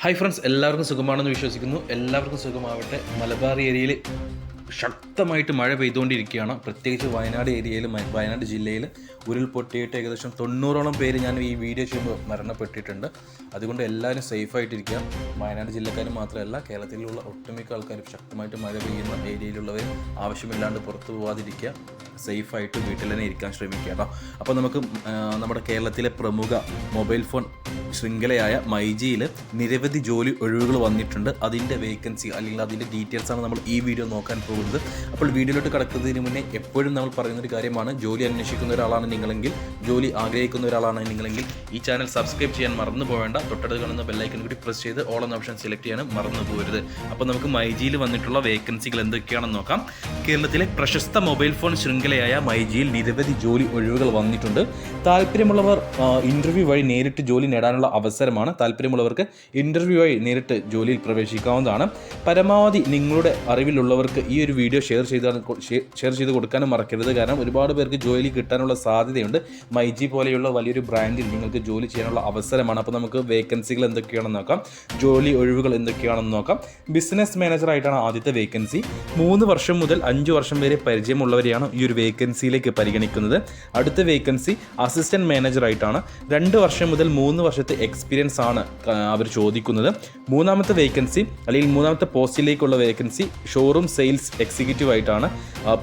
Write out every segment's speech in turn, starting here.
Hi friends എല്ലാവർക്കും സുഖമാണെന്ന് വിശ്വസിക്കുന്നു. എല്ലാവർക്കും സുഖമാവട്ടെ. മലബാർ ഏരിയയിൽ ശക്തമായിട്ട് മഴ പെയ്തുകൊണ്ടിരിക്കുകയാണ്. പ്രത്യേകിച്ച് വയനാട് ഏരിയയിൽ വയനാട് ജില്ലയിൽ ഉരുൾപൊട്ടിയിട്ട് ഏകദേശം തൊണ്ണൂറോളം പേര് ഞാൻ ഈ വീഡിയോ ചെയ്യുമ്പോൾ മരണപ്പെട്ടിട്ടുണ്ട്. അതുകൊണ്ട് എല്ലാവരും സേഫായിട്ടിരിക്കുക. വയനാട് ജില്ലക്കാരും മാത്രമല്ല കേരളത്തിലുള്ള ഒട്ടുമിക്ക ആൾക്കാരും ശക്തമായിട്ട് മഴ പെയ്യുന്ന ഏരിയയിലുള്ളവർ ആവശ്യമില്ലാണ്ട് പുറത്തു പോകാതിരിക്കുക സേഫായിട്ട് വീട്ടിൽ തന്നെ ഇരിക്കാൻ ശ്രമിക്കുക കേട്ടോ. അപ്പോൾ നമുക്ക് നമ്മുടെ കേരളത്തിലെ പ്രമുഖ മൊബൈൽ ഫോൺ ശൃംഖലയായ മൈജിയിൽ നിരവധി ജോലി ഒഴിവുകൾ വന്നിട്ടുണ്ട്. അതിന്റെ വേക്കൻസി അല്ലെങ്കിൽ അതിന്റെ ഡീറ്റെയിൽസ് ആണ് നമ്മൾ ഈ വീഡിയോ നോക്കാൻ പോകുന്നത്. അപ്പോൾ വീഡിയോയിലോട്ട് കടക്കുന്നതിന് മുന്നേ എപ്പോഴും നമ്മൾ പറയുന്നൊരു കാര്യമാണ് ജോലി അന്വേഷിക്കുന്ന ഒരാളാണ് നിങ്ങളെങ്കിൽ ജോലി ആഗ്രഹിക്കുന്ന ഒരാളാണ് നിങ്ങളെങ്കിൽ ഈ ചാനൽ സബ്സ്ക്രൈബ് ചെയ്യാൻ മറന്നു പോകേണ്ട തൊട്ടടുത്ത് കാണുന്ന ബെല്ലൈക്കൺ കൂടി പ്രസ് ചെയ്ത് ഓൾ എന്ന ഓപ്ഷൻ സെലക്ട് ചെയ്യാനും മറന്നു പോകരുത് അപ്പോൾ നമുക്ക് മൈജിയിൽ വന്നിട്ടുള്ള വേക്കൻസികൾ എന്തൊക്കെയാണെന്ന് നോക്കാം. കേരളത്തിലെ പ്രശസ്ത മൊബൈൽ ഫോൺ ശൃംഖലയായ മൈജിയിൽ നിരവധി ജോലി ഒഴിവുകൾ വന്നിട്ടുണ്ട്. താല്പര്യമുള്ളവർ ഇന്റർവ്യൂ വഴി നേരിട്ട് ജോലി നേടാനുള്ള അവസരമാണ്. താല്പര്യമുള്ളവർക്ക് ഇന്റർവ്യൂ വഴി നേരിട്ട് ജോലിയിൽ പ്രവേശിക്കാവുന്നതാണ്. പരമാവധി നിങ്ങളുടെ അറിവിലുള്ളവർക്ക് ഈ ഒരു വീഡിയോ ഷെയർ ചെയ്ത് ഷെയർ ചെയ്ത് കൊടുക്കാനും മറക്കരുത്. കാരണം ഒരുപാട് പേർക്ക് ജോലി കിട്ടാനുള്ള സാധ്യതയുണ്ട്. മൈജി പോലെയുള്ള വലിയൊരു ബ്രാൻഡിൽ നിങ്ങൾക്ക് ജോലി ചെയ്യാനുള്ള അവസരമാണ്. അപ്പോൾ നമുക്ക് വേക്കൻസികൾ എന്തൊക്കെയാണെന്ന് നോക്കാം. ജോലി ഒഴിവുകൾ എന്തൊക്കെയാണെന്ന് നോക്കാം. ബിസിനസ് മാനേജർ ആയിട്ടാണ് ആദ്യത്തെ വേക്കൻസി മൂന്ന് വർഷം മുതൽ അഞ്ച് വർഷം വരെ പരിചയമുള്ളവരെയാണ് ഈ ഒരു വേക്കൻസിയിലേക്ക് പരിഗണിക്കുന്നത്. അടുത്ത വേക്കൻസി അസിസ്റ്റന്റ് മാനേജറായിട്ടാണ് രണ്ട് വർഷം മുതൽ മൂന്ന് വർഷത്തെ എക്സ്പീരിയൻസ് ആണ് അവർ ചോദിക്കുന്നത്. മൂന്നാമത്തെ വേക്കൻസി അല്ലെങ്കിൽ മൂന്നാമത്തെ പോസ്റ്റിലേക്കുള്ള വേക്കൻസി ഷോറൂം സെയിൽസ് എക്സിക്യൂട്ടീവ് ആയിട്ടാണ്.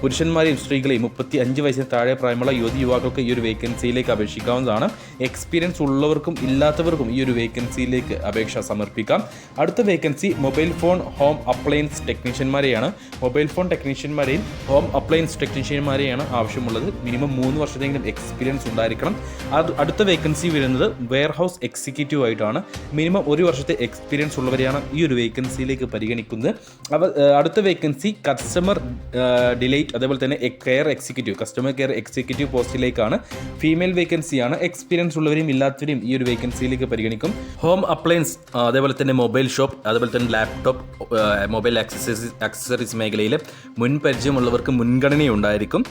പുരുഷന്മാരെയും സ്ത്രീകളെയും മുപ്പത്തി അഞ്ച് വയസ്സിന് താഴെ പ്രായമുള്ള യുവതി യുവാക്കൾക്ക് ഈ ഒരു വേക്കൻസിയിലേക്ക് അപേക്ഷിക്കാവുന്നതാണ്. എക്സ്പീരിയൻസ് ഉള്ളവർക്കും ഇല്ലാത്തവർക്കും ഈ ഒരു വേക്കൻസിയിലേക്ക് അപേക്ഷ സമർപ്പിക്കാം. അടുത്ത vacancy mobile phone home appliance ടെക്നീഷ്യന്മാരെയാണ് mobile phone ടെക്നീഷ്യന്മാരെയും ഹോം അപ്ലയൻസ് ടെക്നീഷ്യന്മാരെയാണ് ആവശ്യമുള്ളത്. മിനിമം മൂന്ന് വർഷത്തെങ്കിലും എക്സ്പീരിയൻസ് ഉണ്ടായിരിക്കണം. അത് അടുത്ത വേക്കൻസി വരുന്നത് വെയർഹൗസ് എക്സിക്യൂട്ടീവ് ആയിട്ടാണ്. മിനിമം ഒരു വർഷത്തെ എക്സ്പീരിയൻസ് ഉള്ളവരെയാണ് ഈ ഒരു വേക്കൻസിയിലേക്ക് പരിഗണിക്കുന്നത്. അവ അടുത്ത വേക്കൻസി കസ്റ്റമർ ഡിലൈറ്റ് അതേപോലെ തന്നെ care executive customer care executive പോസ്റ്റിലേക്കാണ്. Female വേക്കൻസിയാണ് എക്സ്പീരിയൻസ് ഉള്ളവരെയും ഇല്ലാത്തവരെയും ഈ ഒരു വേക്കൻസിയിലേക്ക് പരിഗണിക്കും. ഹോം അപ്ലയൻസ് അതേപോലെ തന്നെ മൊബൈൽ ഷോപ്പ് അതേപോലെ തന്നെ ലാപ്ടോപ്പ് മൊബൈൽ ആക്സസറീസ് ആക്സസറീസ് മേഖലയിൽ മുൻ പരിചയമുള്ളവർക്ക് മുൻഗണനയുണ്ടായിരിക്കും.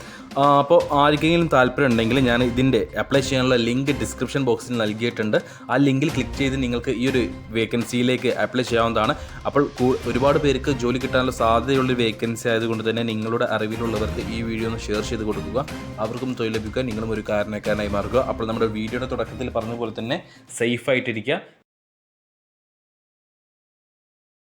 അപ്പോൾ ആർക്കെങ്കിലും താല്പര്യം ഉണ്ടെങ്കിൽ ഞാൻ ഇതിന്റെ അപ്ലൈ ചെയ്യാനുള്ള ലിങ്ക് ഡിസ്ക്രിപ്ഷൻ ബോക്സിൽ നൽകിയിട്ടുണ്ട്. ആ ലിങ്കിൽ ക്ലിക്ക് ചെയ്ത് നിങ്ങൾക്ക് ഈ ഒരു വേക്കൻസിയിലേക്ക് അപ്ലൈ ചെയ്യാവുന്നതാണ്. അപ്പോൾ ഒരുപാട് പേർക്ക് ജോലി കിട്ടാനുള്ള സാധ്യതയുള്ള വേക്കൻസി ആയതുകൊണ്ട് തന്നെ നിങ്ങളുടെ അറിവിലുള്ളവർക്ക് ഈ വീഡിയോ ഒന്ന് ഷെയർ ചെയ്ത് കൊടുക്കുക. അവർക്കും തൊഴിൽ ലഭിക്കുക. നിങ്ങളും ഒരു കാരണക്കാരനായി മാറുക. അപ്പോൾ നമ്മുടെ വീഡിയോയുടെ തുടക്കത്തിൽ പറഞ്ഞ പോലെ തന്നെ സേഫ് ആയിട്ടിരിക്കുക.